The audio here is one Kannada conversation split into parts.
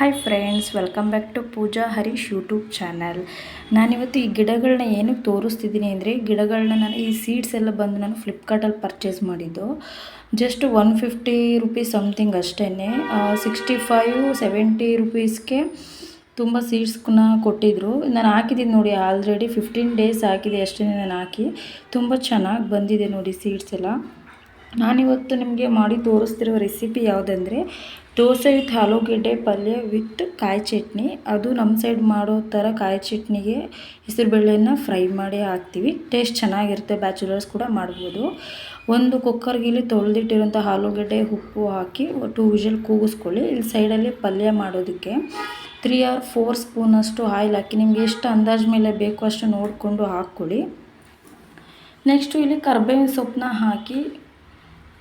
Hi friends welcome back to Pooja Harish YouTube channel ನಾನಿವತ್ತು ಈ ಗಿಡಗಳನ್ನ ಏನಕ್ಕೆ ತೋರಿಸ್ತಿದ್ದೀನಿ ಅಂದರೆ ಗಿಡಗಳನ್ನ ನಾನು ಈ ಸೀಡ್ಸ್ ಎಲ್ಲ ಬಂದು ನಾನು ಫ್ಲಿಪ್ಕಾರ್ಟಲ್ಲಿ ಪರ್ಚೇಸ್ ಮಾಡಿದ್ದು. Just one fifty rupees something ಅಷ್ಟೇ ಸಿಕ್ಸ್ಟಿ ಫೈವ್ ಸೆವೆಂಟಿ ರುಪೀಸ್ಗೆ ತುಂಬ ಸೀಡ್ಸ್ನ ಕೊಟ್ಟಿದ್ದರು ನಾನು ಹಾಕಿದ್ದೀನಿ ನೋಡಿ ಆಲ್ರೆಡಿ ಫಿಫ್ಟೀನ್ ಡೇಸ್ ಹಾಕಿದೆ ಅಷ್ಟೇ ನಾನು ಹಾಕಿ. ತುಂಬ ಚೆನ್ನಾಗಿ ಬಂದಿದೆ ನೋಡಿ ಸೀಡ್ಸ್ ಎಲ್ಲ. ನಾನಿವತ್ತು ನಿಮಗೆ ಮಾಡಿ ತೋರಿಸ್ತಿರೋ ರೆಸಿಪಿ ಯಾವುದಂದರೆ ದೋಸೆ ವಿತ್ ಆಲೂಗೆಡ್ಡೆ ಪಲ್ಯ ವಿತ್ ಕಾಯಿ ಚಟ್ನಿ. ಅದು ನಮ್ಮ ಸೈಡ್ ಮಾಡೋ ಥರ ಕಾಯಿ ಚಟ್ನಿಗೆ ಹೆಸರುಬೇಳೆನ ಫ್ರೈ ಮಾಡಿ ಹಾಕ್ತೀವಿ. ಟೇಸ್ಟ್ ಚೆನ್ನಾಗಿರುತ್ತೆ, ಬ್ಯಾಚುಲರ್ಸ್ ಕೂಡ ಮಾಡ್ಬೋದು. ಒಂದು ಕುಕ್ಕರ್ಗಿಲಿ ತೊಳೆದಿಟ್ಟಿರೋಂಥ ಆಲೂಗೆಡ್ಡೆ ಉಪ್ಪು ಹಾಕಿ ಟೂ ವಿಷಲ್ ಕೂಗಿಸ್ಕೊಳ್ಳಿ. ಇಲ್ಲಿ ಸೈಡಲ್ಲಿ ಪಲ್ಯ ಮಾಡೋದಕ್ಕೆ ತ್ರೀ ಆರ್ ಫೋರ್ ಸ್ಪೂನಷ್ಟು ಆಯಿಲ್ ಹಾಕಿ, ನಿಮಗೆ ಎಷ್ಟು ಅಂದಾಜು ಮೇಲೆ ಬೇಕು ಅಷ್ಟು ನೋಡಿಕೊಂಡು ಹಾಕ್ಕೊಳ್ಳಿ. ನೆಕ್ಸ್ಟು ಇಲ್ಲಿ ಕರ್ಬೇವಿನ ಸೊಪ್ಪನ್ನ ಹಾಕಿ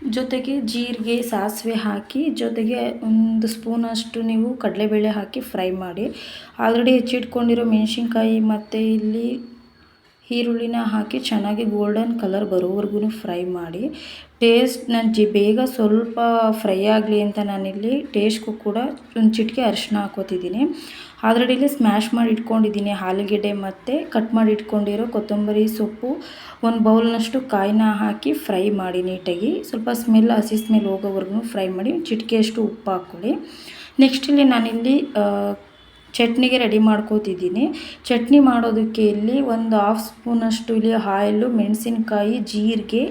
ಜೊತೆಗೆ ಜೀರಿಗೆ, ಸಾಸಿವೆ ಹಾಕಿ, ಜೊತೆಗೆ ಒಂದು ಸ್ಪೂನಷ್ಟು ನೀವು ಕಡಲೆಬೇಳೆ ಹಾಕಿ ಫ್ರೈ ಮಾಡಿ. ಆಲ್ರೆಡಿ ಹೆಚ್ಚಿಟ್ಕೊಂಡಿರೋ ಮೆಣಸಿನ್ಕಾಯಿ ಮತ್ತು ಇಲ್ಲಿ ಈರುಳ್ಳಿನ ಹಾಕಿ ಚೆನ್ನಾಗಿ ಗೋಲ್ಡನ್ ಕಲರ್ ಬರೋವರೆಗೂ ಫ್ರೈ ಮಾಡಿ ಟೇಸ್ಟ್ ನಾನು ಜಿ ಬೇಗ ಸ್ವಲ್ಪ ಫ್ರೈ ಆಗಲಿ ಅಂತ ನಾನಿಲ್ಲಿ ಟೇಸ್ಟ್ಗೂ ಕೂಡ ಒಂದು ಚಿಟಿಕೆ ಅರಿಶಿನ ಹಾಕೋತಿದ್ದೀನಿ. ಆಲ್ರೆಡಿ ಇಲ್ಲಿ ಸ್ಮ್ಯಾಶ್ ಮಾಡಿ ಇಟ್ಕೊಂಡಿದ್ದೀನಿ ಆಲೂಗೆಡ್ಡೆ ಮತ್ತು ಕಟ್ ಮಾಡಿ ಇಟ್ಕೊಂಡಿರೋ ಕೊತ್ತಂಬರಿ ಸೊಪ್ಪು, ಒಂದು ಬೌಲ್ನಷ್ಟು ಕಾಯಿನ ಹಾಕಿ ಫ್ರೈ ಮಾಡಿ ನೀಟಾಗಿ. ಸ್ವಲ್ಪ ಸ್ಮೆಲ್ ಹಸಿ ಸ್ಮೆಲ್ ಹೋಗೋವರೆಗೂ ಫ್ರೈ ಮಾಡಿ ಚಿಟಿಕೆಯಷ್ಟು ಉಪ್ಪು ಹಾಕ್ಕೊಳ್ಳಿ ನೆಕ್ಸ್ಟ್ ಇಲ್ಲಿ ನಾನಿಲ್ಲಿ ಚಟ್ನಿಗೆ ರೆಡಿ ಮಾಡ್ಕೋತಿದ್ದೀನಿ. ಚಟ್ನಿ ಮಾಡೋದಕ್ಕೆ ಇಲ್ಲಿ ಒಂದು ಹಾಫ್ ಸ್ಪೂನಷ್ಟು ಇಲ್ಲಿ ಆಯಿಲು ಮೆಣಸಿನ್ಕಾಯಿ, ಜೀರಿಗೆ,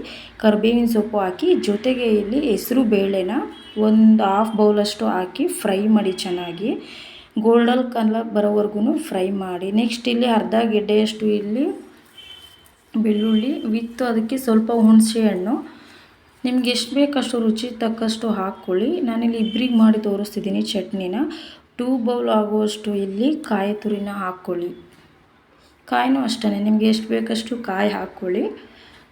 ಕರ್ಬೇವಿನ ಸೊಪ್ಪು ಹಾಕಿ, ಜೊತೆಗೆ ಇಲ್ಲಿ ಹೆಸರು ಬೇಳೆನ ಒಂದು ಹಾಫ್ ಬೌಲಷ್ಟು ಹಾಕಿ ಫ್ರೈ ಮಾಡಿ ಚೆನ್ನಾಗಿ. ಗೋಲ್ಡನ್ ಕಲರ್ ಬರೋವರೆಗೂ ಫ್ರೈ ಮಾಡಿ. ನೆಕ್ಸ್ಟ್ ಇಲ್ಲಿ ಅರ್ಧ ಗೆಡ್ಡೆಯಷ್ಟು ಇಲ್ಲಿ ಬೆಳ್ಳುಳ್ಳಿ ವಿತ್ತು ಅದಕ್ಕೆ ಸ್ವಲ್ಪ ಹುಣಸೆ ಹಣ್ಣು. ನಿಮ್ಗೆ ಎಷ್ಟು ಬೇಕಷ್ಟು ರುಚಿ ತಕ್ಕಷ್ಟು ಹಾಕ್ಕೊಳ್ಳಿ. ನಾನಿಲ್ಲಿ ಇಬ್ಬರಿಗೆ ಮಾಡಿ ತೋರಿಸ್ತಿದ್ದೀನಿ ಚಟ್ನಿನ. ಟೂ ಬೌಲ್ ಆಗುವಷ್ಟು ಇಲ್ಲಿ ಕಾಯಿ ತುರಿನ ಹಾಕ್ಕೊಳ್ಳಿ. ಕಾಯಿನೂ ಅಷ್ಟೇ, ನಿಮಗೆ ಎಷ್ಟು ಬೇಕಷ್ಟು ಕಾಯಿ ಹಾಕ್ಕೊಳ್ಳಿ.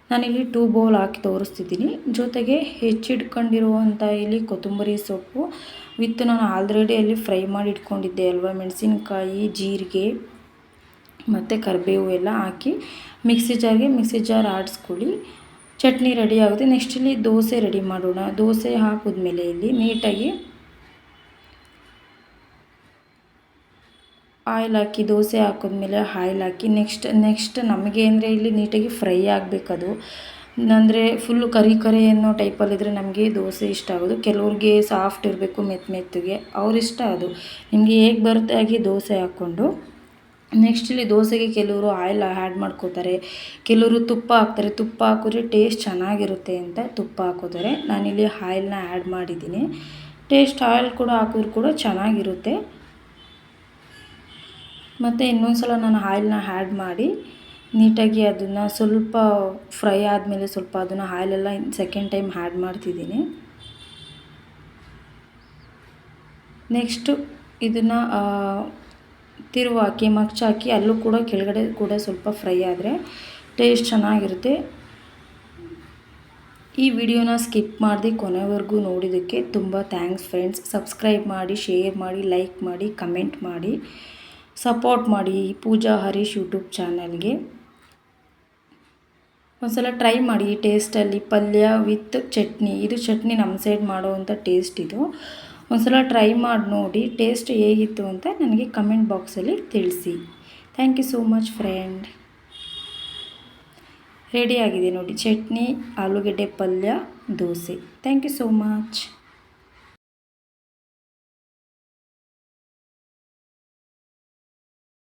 ನಾನಿಲ್ಲಿ ಟೂ ಬೌಲ್ ಹಾಕಿ ತೋರಿಸ್ತಿದ್ದೀನಿ. ಜೊತೆಗೆ ಹೆಚ್ಚಿಟ್ಕೊಂಡಿರುವಂಥ ಇಲ್ಲಿ ಕೊತ್ತಂಬರಿ ಸೊಪ್ಪು ವಿತ್ ನಾನು ಆಲ್ರೆಡಿ ಅಲ್ಲಿ ಫ್ರೈ ಮಾಡಿ ಇಟ್ಕೊಂಡಿದ್ದೆ ಅಲ್ವಾ, ಮೆಣಸಿನ್ಕಾಯಿ, ಜೀರಿಗೆ ಮತ್ತು ಕರಿಬೇವು ಎಲ್ಲ ಹಾಕಿ ಮಿಕ್ಸಿ ಜಾರ್ಗೆ ಮಿಕ್ಸಿ ಜಾರ್ ಆಡಿಸ್ಕೊಳ್ಳಿ. ಚಟ್ನಿ ರೆಡಿ ಆಗುತ್ತೆ. ನೆಕ್ಸ್ಟ್ ಇಲ್ಲಿ ದೋಸೆ ರೆಡಿ ಮಾಡೋಣ. ದೋಸೆ ಹಾಕಿದ್ಮೇಲೆ ಇಲ್ಲಿ ನೀಟಾಗಿ ಆಯಿಲ್ ಹಾಕಿ, ದೋಸೆ ಹಾಕಿದ್ಮೇಲೆ ಆಯಿಲ್ ಹಾಕಿ, ನೆಕ್ಸ್ಟ್ ನೆಕ್ಸ್ಟ್ ನಮಗೆ ಅಂದರೆ ಇಲ್ಲಿ ನೀಟಾಗಿ ಫ್ರೈ ಆಗಬೇಕದು ಅಂದರೆ ಫುಲ್ಲು ಕರಿ ಕರಿ ಅನ್ನೋ ಟೈಪಲ್ಲಿದ್ದರೆ ನಮಗೆ ದೋಸೆ ಇಷ್ಟ ಆಗೋದು. ಕೆಲವ್ರಿಗೆ ಸಾಫ್ಟ್ ಇರಬೇಕು ಮೆತ್ತ ಮೆತ್ತಗೆ ಅವ್ರಿಷ್ಟ ಅದು. ನಿಮಗೆ ಹೇಗೆ ಬರುತ್ತೆ ಹಾಗೆ ದೋಸೆ ಹಾಕ್ಕೊಂಡು. ನೆಕ್ಸ್ಟ್ ಇಲ್ಲಿ ದೋಸೆಗೆ ಕೆಲವರು ಆಯಿಲ್ ಆ್ಯಡ್ ಮಾಡ್ಕೋತಾರೆ. ಕೆಲವರು ತುಪ್ಪ ಹಾಕ್ತಾರೆ. ತುಪ್ಪ ಹಾಕಿದ್ರೆ ಟೇಸ್ಟ್ ಚೆನ್ನಾಗಿರುತ್ತೆ ಅಂತ ತುಪ್ಪ ಹಾಕೋತಾರೆ ನಾನಿಲ್ಲಿ ಆಯಿಲ್ನ ಆ್ಯಡ್ ಮಾಡಿದ್ದೀನಿ. ಟೇಸ್ಟ್ ಆಯಿಲ್ ಕೂಡ ಹಾಕಿದ್ರು ಕೂಡ ಚೆನ್ನಾಗಿರುತ್ತೆ. ಮತ್ತು ಇನ್ನೊಂದು ಸಲ ನಾನು ಆಯಿಲ್ನ ಆ್ಯಡ್ ಮಾಡಿ ನೀಟಾಗಿ ಅದನ್ನು ಸ್ವಲ್ಪ ಫ್ರೈ ಆದಮೇಲೆ ಸ್ವಲ್ಪ ಅದನ್ನು ಆಯಿಲೆಲ್ಲ ಸೆಕೆಂಡ್ ಟೈಮ್ ಆ್ಯಡ್ ಮಾಡ್ತಿದ್ದೀನಿ. ನೆಕ್ಸ್ಟು ಇದನ್ನು ತಿರುವು ಹಾಕಿ ಮಗ್ಚಾಕಿ ಅಲ್ಲೂ ಕೂಡ ಕೆಳಗಡೆ ಕೂಡ ಸ್ವಲ್ಪ ಫ್ರೈ ಆದರೆ ಟೇಸ್ಟ್ ಚೆನ್ನಾಗಿರುತ್ತೆ. ಈ ವಿಡಿಯೋನ ಸ್ಕಿಪ್ ಮಾಡಿದೆ ಕೊನೆವರೆಗೂ ನೋಡಿದ್ದಕ್ಕೆ ತುಂಬ ಥ್ಯಾಂಕ್ಸ್ ಫ್ರೆಂಡ್ಸ್ ಸಬ್ಸ್ಕ್ರೈಬ್ ಮಾಡಿ ಶೇರ್ ಮಾಡಿ ಲೈಕ್ ಮಾಡಿ ಕಮೆಂಟ್ ಮಾಡಿ. ಸಪೋರ್ಟ್ ಮಾಡಿ ಪೂಜಾ ಹರೀಶ್ ಯೂಟ್ಯೂಬ್ ಚಾನಲ್ಗೆ. ಒಂದ್ಸಲ ಟ್ರೈ ಮಾಡಿ ಟೇಸ್ಟಲ್ಲಿ ಪಲ್ಯ ವಿತ್ ಚಟ್ನಿ. ಇದು ಚಟ್ನಿ ನಮ್ಮ ಸೈಡ್ ಮಾಡುವಂಥ ಟೇಸ್ಟ್ ಇದು. ಒಂದ್ಸಲ ಟ್ರೈ ಮಾಡಿ ನೋಡಿ ಟೇಸ್ಟ್ ಹೇಗಿತ್ತು ಅಂತ ನನಗೆ ಕಮೆಂಟ್ ಬಾಕ್ಸಲ್ಲಿ ತಿಳಿಸಿ. Thank you so much friend. ರೆಡಿಯಾಗಿದೆ ನೋಡಿ ಚಟ್ನಿ, ಆಲೂಗೆಡ್ಡೆ ಪಲ್ಯ, dosa. Thank you so much.